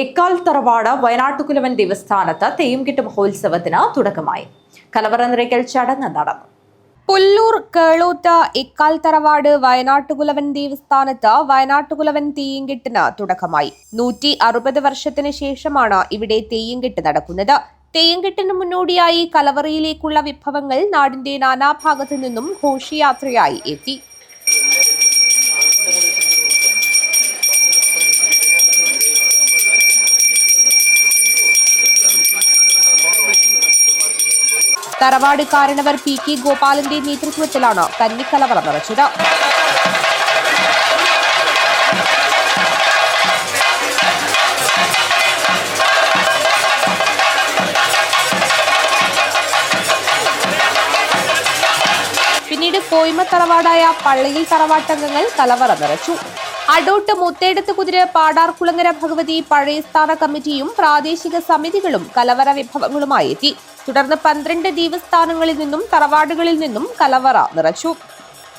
എക്കാൽ തറവാട് വയനാട്ടുകുലവൻ ദേവസ്ഥാനത്ത് തെയ്യംകെട്ട് മഹോത്സവത്തിന് തുടക്കമായി. കലവറ നിറയ്ക്കൽ ചടങ്ങ് നടന്നു. പുല്ലൂർ കേളൂത്ത് ഇക്കാൽ തറവാട് വയനാട്ടുകുലവൻ ദേവസ്ഥാനത്ത് വയനാട്ടുകുലവൻ തെയ്യംകെട്ടിന് തുടക്കമായി. നൂറ്റി അറുപത് വർഷത്തിന് ശേഷമാണ് ഇവിടെ തെയ്യംകെട്ട് നടക്കുന്നത്. തെയ്യംകെട്ടിന് മുന്നോടിയായി കലവറയിലേക്കുള്ള വിഭവങ്ങൾ നാടിന്റെ നാനാഭാഗത്തു നിന്നും ഘോഷയാത്രയായി എത്തി. തറവാട് കാരണവർ പി കെ ഗോപാലന്റെ നേതൃത്വത്തിലാണ് കന്നിക്കലവറ നിറച്ചത്. പിന്നീട് കോയ്മ തറവാടായ പള്ളിയിൽ തറവാട്ടംഗങ്ങൾ കലവറ നിറച്ചു. അടോട്ട് മുത്തേടത്ത് കുതിര പാടാർകുളങ്ങര ഭഗവതി പഴയ പഴയസ്ഥാന കമ്മിറ്റിയും പ്രാദേശിക സമിതികളും കലവറ വിഭവങ്ങളുമായി എത്തി. തുടർന്ന് പന്ത്രണ്ട് ദേവസ്ഥാനങ്ങളിൽ നിന്നും തറവാടുകളിൽ നിന്നും കലവറ നിറച്ചു.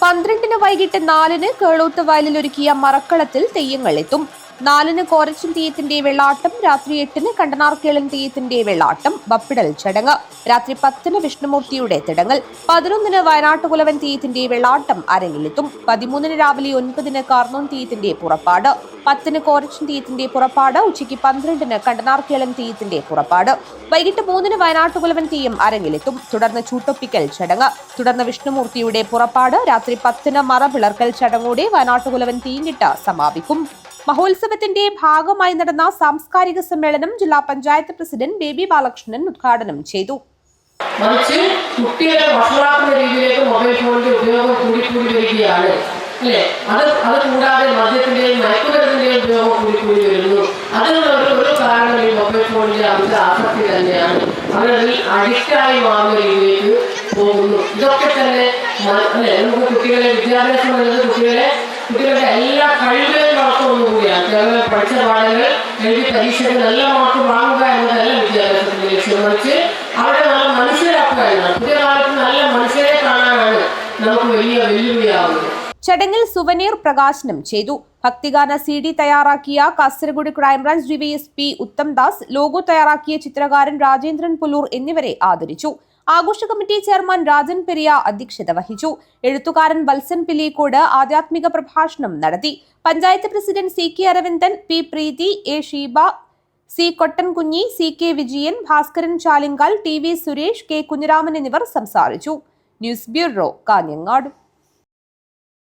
പന്ത്രണ്ടിന് വൈകിട്ട് നാലിന് കേളൂത്ത് വയലിൽ ഒരുക്കിയ മറക്കളത്തിൽ തെയ്യങ്ങൾ എത്തും. നാലിന് കോരച്ചൻ തീയത്തിന്റെ വെള്ളാട്ടം രാത്രി എട്ടിന് കണ്ടനാർക്കേളൻ തീയത്തിന്റെ വെള്ളാട്ടം ബപ്പിടൽ ചടങ്ങ്. രാത്രി പത്തിന് വിഷ്ണുമൂർത്തിയുടെ തിടങ്ങൽ. പതിനൊന്നിന് വയനാട്ടുകുലവൻ തീയത്തിന്റെ വെള്ളാട്ടം അരങ്ങിലെത്തും. പതിമൂന്നിന് രാവിലെ ഒൻപതിന് കാർന്നോൻ തീയത്തിന്റെ പുറപ്പാട്. പത്തിന് കോരച്ചൻ തീയത്തിന്റെ പുറപ്പാട് ഉച്ചയ്ക്ക് പന്ത്രണ്ടിന് കണ്ടനാർക്കേളൻ തീയത്തിന്റെ പുറപ്പാട്. വൈകിട്ട് മൂന്നിന് വയനാട്ടുകുലവൻ തീയം അരങ്ങിലെത്തും. തുടർന്ന് ചൂട്ടൊപ്പിക്കൽ ചടങ്ങ്. തുടർന്ന് വിഷ്ണുമൂർത്തിയുടെ പുറപ്പാട് രാത്രി പത്തിന് മറ പിളർക്കൽ ചടങ്ങോടെ വയനാട്ടുകുലവൻ തീങ്ങിട്ട് സമാപിക്കും. മഹോത്സവത്തിന്റെ ഭാഗമായി നടന്ന സാംസ്കാരിക സമ്മേളനം ജില്ലാ പഞ്ചായത്ത് പ്രസിഡന്റ് ബേബി ബാലകൃഷ്ണൻ ഉദ്ഘാടനം ചെയ്തു. മറിച്ച് കുട്ടികളെ വഷളാക്കുന്ന രീതിയിലേക്ക് മൊബൈൽ ഫോണിന്റെ ഉപയോഗം കൂടിക്കൂടി വരികയാണ്. അല്ലേ? അത് അത് കൂടാതെ മദ്യത്തിന്റെയും മയക്കുമരുന്നിന്റെയും ഉപയോഗം കൂടിക്കൂടി വരുന്നു. അതിനുള്ള ഒരു ഒരു കാരണം ഈ മൊബൈൽ ഫോണിന്റെ അവരുടെ ആസക്തി തന്നെയാണ്. അവരതിൽ അഡിക്റ്റായി മാറുന്ന രീതിയിലേക്ക് പോകുന്നു. ഇതൊക്കെ തന്നെ അല്ലെ? നമുക്ക് കുട്ടികളെ വിദ്യാഭ്യാസം എന്നത് കുട്ടികളെ കുട്ടികളുടെ എല്ലാ കഴിവുകളും കൂടിയാണ് കേവലം പഠിച്ച പാഠങ്ങൾ എഴുതി പരീക്ഷയ്ക്ക് നല്ല മാർക്ക് വാങ്ങുക എന്നതല്ല വിദ്യാഭ്യാസത്തിന്റെ ലക്ഷ്യം. മറിച്ച് അവരെ നല്ല മനുഷ്യരാക്കുക എന്നാണ് പുതിയ കാലത്ത് നല്ല മനുഷ്യരെ കാണാനാണ് നമുക്ക് വലിയ വെല്ലുവിളിയാവുന്നത്. ചടങ്ങിൽ സുവനീർ പ്രകാശനം ചെയ്തു. ഭക്തിഗാന സി ഡി തയ്യാറാക്കിയ Kasaragod crime branch DYSP Uthamdas logo തയ്യാറാക്കിയ ചിത്രകാരൻ രാജേന്ദ്രൻ പുലൂർ എന്നിവരെ ആദരിച്ചു. ആഘോഷ കമ്മിറ്റി ചെയർമാൻ രാജൻ പെരിയ അധ്യക്ഷത വഹിച്ചു. എഴുത്തുകാരൻ വത്സൻ പിലിക്കോട് ആധ്യാത്മിക പ്രഭാഷണം നടത്തി. Panchayat president C K Aravindan P Preethi A Sheeba C Kottankunhi C K Vijayan Bhaskaran Chalingal T V Suresh K Kunhiraman എന്നിവർ സംസാരിച്ചു. News bureau Kanhangad.